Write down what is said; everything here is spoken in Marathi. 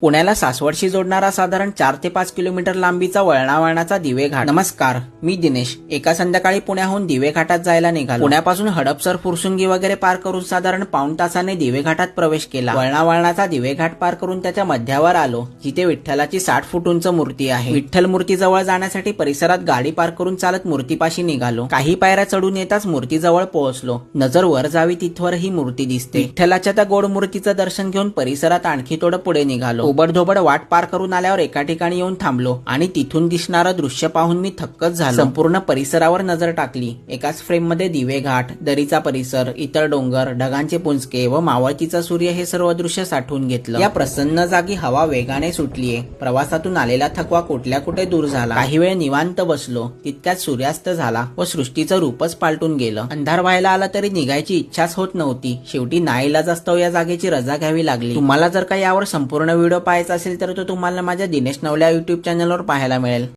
पुण्याला सासवडशी जोडणारा साधारण चार ते पाच किलोमीटर लांबीचा वळणावळणाचा दिवे घाट. नमस्कार मी दिनेश. एका संध्याकाळी पुण्याहून दिवे घाटात जायला निघालो. पुण्यापासून हडपसर फुरसुंगी वगैरे पार करून साधारण पाऊण तासाने दिवे घाटात प्रवेश केला. वळणावळणाचा दिवेघाट दिवे घाट पार करून त्याच्या मध्यावर आलो. जिथे विठ्ठलाची साठ फूट उंच मूर्ती आहे. विठ्ठल मूर्तीजवळ जाण्यासाठी परिसरात गाडी पार्क करून चालत मूर्तीपाशी निघालो. काही पायऱ्या चढून येताच मूर्तीजवळ पोहोचलो. नजर वर जावी तिथवर ही मूर्ती दिसते. विठ्ठलाच्या त्या गोड मूर्तीचं दर्शन घेऊन परिसरात आणखी थोडं पुढे निघालो. ओबडधोबड वाट पार करून आल्यावर एका ठिकाणी येऊन थांबलो आणि तिथून दिसणारं दृश्य पाहून मी थक्कच झालो. संपूर्ण परिसरावर नजर टाकली. एकाच फ्रेममध्ये दिवे घाट दरीचा परिसर इतर डोंगर ढगांचे पुंजके व मावळतीचा सूर्य हे सर्व दृश्य साठवून घेतलं. या प्रसन्न जागी हवा वेगाने सुटलीये. प्रवासातून आलेला थकवा कुठल्या कुठे दूर झाला? काही वेळ निवांत बसलो. तितक्यात सूर्यास्त झाला व सृष्टीचं रूपच पालटून गेलं. अंधार व्हायला आला तरी निघायची इच्छाच होत नव्हती. शेवटी नाईलाज असतो या जागेची रजा घ्यावी लागली. तुम्हाला जर का यावर संपूर्ण व्हिडिओ व्हिडिओ पाहायचा असेल तर तो तुम्हाला माझ्या दिनेश नवल्या यूट्यूब चॅनलवर पाहायला मिळेल.